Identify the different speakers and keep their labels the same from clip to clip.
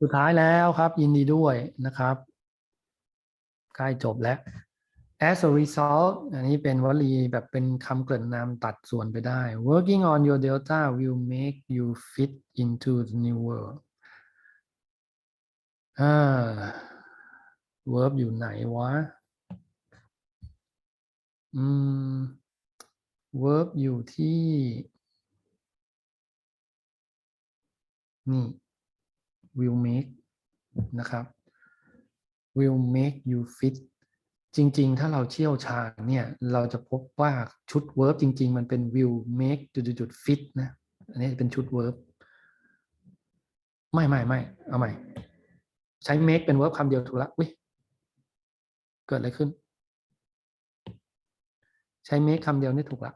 Speaker 1: สุดท้ายแล้วครับ ยินดีด้วยนะครับใกล้จบแล้ว as a result อันนี้เป็นวลีแบบเป็นคำเกริ่นนำตัดส่วนไปได้ working on your delta will make you fit into the new world อ่า verb อยู่ไหนวะ อืม verb อยู่ที่ นี่ will make นะครับ will make you fit จริง ๆ ถ้าเราเชี่ยวชาญเนี่ย เราจะพบว่าชุด verb จริง ๆ มันเป็น will make จุดๆๆ fit นะ อันนี้เป็นชุด verb ไม่ไม่ไม่เอาใหม่ ใช้ make เป็น verb คำเดียวถูกละอุ้ยเกิดอะไรขึ้น ใช้ make คำเดียวนี่ถูกละ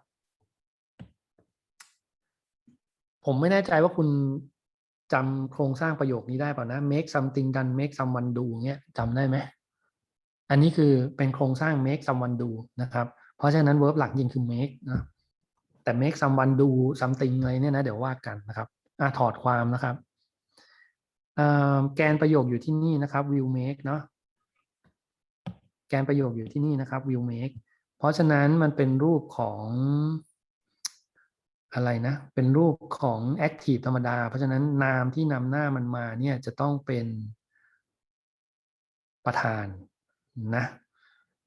Speaker 1: ผมไม่แน่ใจว่าคุณ จำโครงสร้างประโยคนี้ได้เปล่านะ make something done make someone do เงี้ยจำได้ไหม อันนี้คือเป็นโครงสร้าง make someone do นะครับ เพราะฉะนั้น verb หลักจริงคือ make นะแต่ make someone do something อะไรเนี่ยนะ เดี๋ยวว่ากันนะครับอถอดความนะครับแกนประโยคอยู่ที่นี่นะครับ will make เนาะแกนประโยคอยู่ที่นี่นะครับ will make เพราะฉะนั้นมันเป็นรูปของ อะไรนะ เป็นรูปของ active ธรรมดา เพราะฉะนั้นนามที่นำหน้ามันมาเนี่ยจะต้องเป็นประธานนะ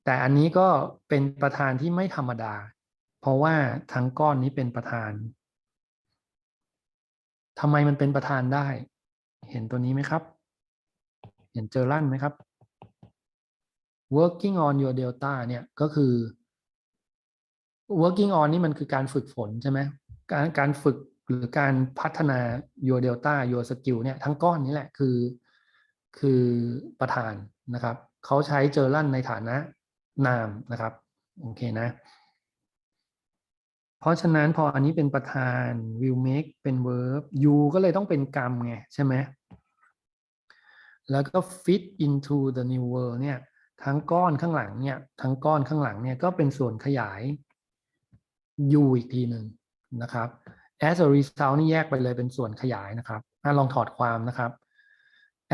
Speaker 1: แต่อันนี้ก็เป็นประธานที่ไม่ธรรมดา เพราะว่าทั้งก้อนนี้เป็นประธานทำไมมันเป็นประธานได้ เห็นตัวนี้ไหมครับ เห็นเจอลั่นไหมครับ working on your delta เนี่ยก็คือ working on นี่มันคือการฝึกฝนใช่ไหม การการฝึกหรือการพัฒนา your delta your skill เนี่ยทั้งก้อนนี้แหละคือ คือประธานนะครับ เขาใช้เจอลั่นในฐานะนามนะครับ โอเคนะ เพราะฉะนั้นพออันนี้เป็นประธาน will make เป็น verb you ก็เลยต้องเป็นกรรมไงใช่ไหมแล้วก็ fit into the new world เนี่ยทั้งก้อนข้างหลังเนี่ยทั้งก้อนข้างหลังเนี่ยก็เป็นส่วนขยาย u อีกทีหนึ่ง นะครับ as a result นี่แยกไปเลยเป็นส่วนขยายนะครับอลองถอดความนะครับ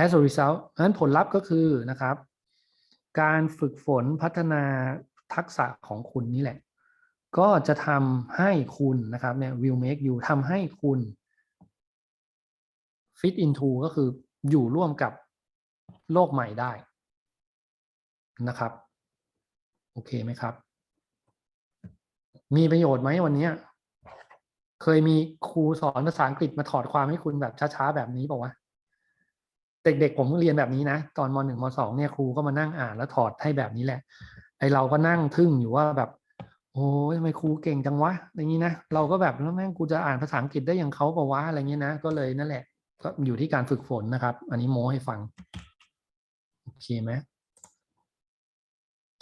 Speaker 1: as a result นั้นผลลัพธ์ก็คือนะครับ การฝึกฝนพัฒนาทักษะของคุณนี่แหละ ก็จะทำให้คุณนะครับเนี่ย will make you ทำให้คุณ fit into ก็คืออยู่ร่วมกับโลกใหม่ได้นะครับ โอเคไหมครับ มีประโยชน์ไหมวันนี้ เคยมีครูสอนภาษาอังกฤษมาถอดความให้คุณแบบช้าๆแบบนี้บอกว่าเด็กๆผมเรียนแบบนี้นะตอนมหนึ่งมสองเนี่ยครูก็มานั่งอ่านแล้วถอดให้แบบนี้แหละ ไอเราก็นั่งทึ่งอยู่ว่าแบบ โอ้ยทำไมครูเก่งจังวะอย่างนี้นะเราก็แบบแล้วแม่งกูจะอ่านภาษาอังกฤษได้อย่างเขาปะวะอะไรเงี้ยนะก็เลยนั่นแหละ ก็อยู่ที่การฝึกฝนนะครับ อันนี้โม้ให้ฟังโอเคไหม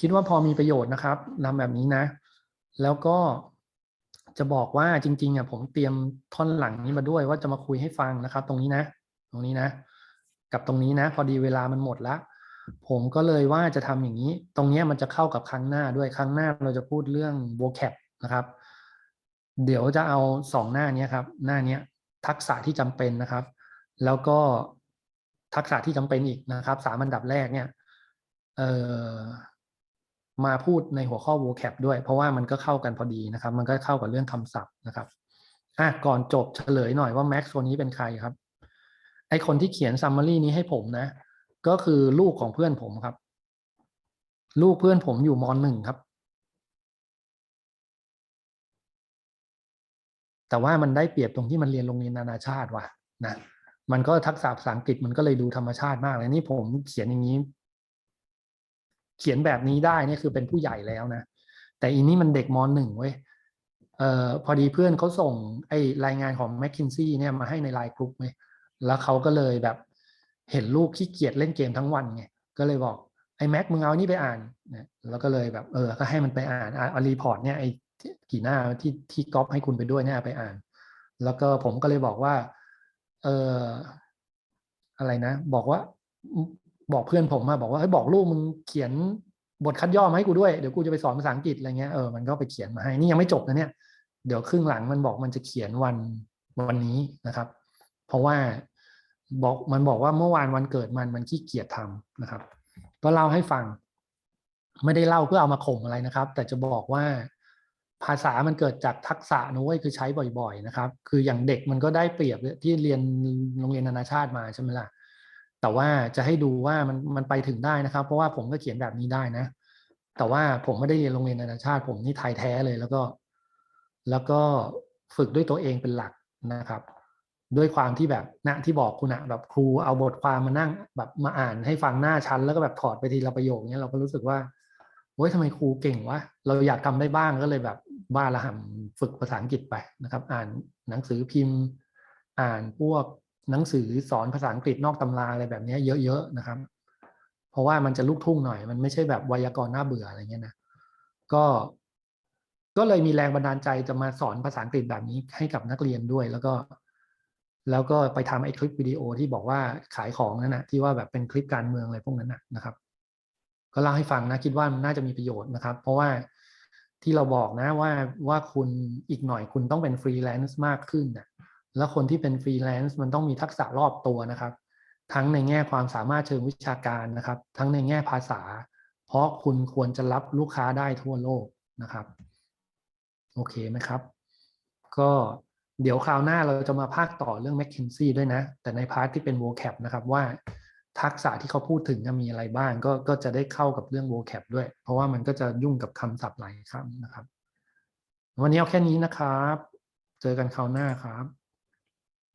Speaker 1: คิดว่าพอมีประโยชน์นะครับนำแบบนี้นะ แล้วก็ จะบอกว่าจริงๆอะผมเตรียมท่อนหลังนี้มาด้วยว่าจะมาคุยให้ฟังนะครับ ตรงนี้นะ ตรงนี้นะ กับตรงนี้นะ พอดีเวลามันหมดละผมก็เลยว่าจะทำอย่างนี้ ตรงนี้มันจะเข้ากับครั้งหน้าด้วยครั้งหน้าเราจะพูดเรื่อง vocab นะครับ เดี๋ยวจะเอาสองหน้านี้ครับ หน้านี้ทักษะที่จำเป็นนะครับ แล้วก็ทักษะที่จำเป็นอีกนะครับสามอันดับแรกเนี่ยเอ่อ มาพูดในหัวข้อ vocab ด้วย เพราะว่ามันก็เข้ากันพอดีนะครับ มันก็เข้ากับเรื่องคำศัพท์นะครับอะก่อนจบเฉลยหน่อยว่าแม็กซ์ตัวนี้เป็นใครครับ ไอคนที่เขียนซัมมารีนี้ให้ผมนะ ก็คือลูกของเพื่อนผมครับ ลูกเพื่อนผมอยู่มหนึ่งครับ แต่ว่ามันได้เปรียบตรงที่มันเรียนโรงเรียนนานาชาติว่ะนะมันก็ทักษะภาษาอังกฤษมันก็เลยดูธรรมชาติมากเลยนี่ผมเขียนอย่างนี้ เขียนแบบนี้ได้เนี่ยคือเป็นผู้ใหญ่แล้วนะ แต่อีนี่มันเด็กมหนึ่งเว้ยเอ่อพอดีเพื่อนเขาส่งไอ้รายงานของ m c k คินซี่เนี่ยมาให้ในไลน์กลุ่มเว้ยแล้วเขาก็เลยแบบเห็นลูกขี้เกียจเล่นเกมทั้งวันไงก็เลยบอกไอ้แม็กมึงเอานี่ไปอ่านนะแล้วก็เลยแบบเออก็ให้มันไปอ่านอ่านรีพอร์ตเนี่ยไอ้กี่หน้าที่ที่ก๊อปให้คุณไปด้วยเนี่ยไปอ่าน แล้วก็ผมก็เลยบอกว่า เอออะไรนะ บอกว่า บอกเพื่อนผมมาบอกว่าเฮ้ยบอกลูกมึงเขียนบทคัดย่อมาให้กูด้วยเดี๋ยวกูจะไปสอนภาษาอังกฤษอะไรเงี้ยเออมันก็ไปเขียนมาให้นี่ยังไม่จบนะเนี่ยเดี๋ยวครึ่งหลังมันบอกมันจะเขียนวันวันนี้นะครับ เพราะว่าบอกมันบอกว่าเมื่อวานวันเกิดมันมันขี้เกียจทำนะครับ ก็เล่าให้ฟัง ไม่ได้เล่าเพื่อเอามาข่มอะไรนะครับ แต่จะบอกว่าภาษามันเกิดจากทักษะนะเว้ยคือใช้บ่อย ๆ นะครับ คืออย่างเด็กมันก็ได้เปรียบที่เรียนโรงเรียนนานาชาติมาใช่ไหมล่ะ แต่ว่าจะให้ดูว่ามันมันไปถึงได้นะครับ เพราะว่าผมก็เขียนแบบนี้ได้นะ แต่ว่าผมไม่ได้เรียนโรงเรียนนานาชาติ ผมนี่ไทยแท้เลยแล้วก็ แล้วก็ฝึกด้วยตัวเองเป็นหลักนะครับ ด้วยความที่แบบนะที่บอกคุณอะแบบครูเอาบทความมานั่งแบบมาอ่านให้ฟังหน้าชั้น แล้วก็แบบถอดไปทีละประโยคเนี้ยเราก็รู้สึกว่าโอ้ยทำไมครูเก่งวะเราอยากทำได้บ้างก็เลยแบบบ้าระห่ำฝึกภาษาอังกฤษไปนะครับ อ่านหนังสือพิมพ์ อ่านพวก หนังสือสอนภาษาอังกฤษนอกตำราอะไรแบบนี้เยอะๆนะครับ เพราะว่ามันจะลูกทุ่งหน่อย มันไม่ใช่แบบไวยากรณ์น่าเบื่ออะไรเงี้ยนะก็ก็เลยมีแรงบันดาลใจจะมาสอนภาษาอังกฤษแบบนี้ให้กับนักเรียนด้วย แล้วก็ แล้วก็ไปทำไอ้คลิปวิดีโอที่บอกว่าขายของนั่นนะที่ว่าแบบเป็นคลิปการเมืองอะไรพวกนั้นนะนะครับ ก็เล่าให้ฟังนะคิดว่ามันน่าจะมีประโยชน์นะครับ เพราะว่าที่เราบอกนะว่าว่าคุณอีกหน่อยคุณต้องเป็นฟรีแลนซ์มากขึ้นนะ แล้วคนที่เป็นฟรีแลนซ์มันต้องมีทักษะรอบตัวนะครับ ทั้งในแง่ความสามารถเชิงวิชาการนะครับ ทั้งในแง่ภาษา เพราะคุณควรจะรับลูกค้าได้ทั่วโลกนะครับโอเคไหมครับ ก็เดี๋ยวคราวหน้าเราจะมาภาคต่อเรื่อง m c k เคนซี่ด้วยนะ แต่ในพาร์ทที่เป็น vocab นะครับว่าทักษะที่เขาพูดถึงมีอะไรบ้าง ก็ก็จะได้เข้ากับเรื่อง vocab ด้วย เพราะว่ามันก็จะยุ่งกับคำศัพท์หลายคำนะครับ วันนี้เอาแค่นี้นะครับ เจอกันคราวหน้าครับ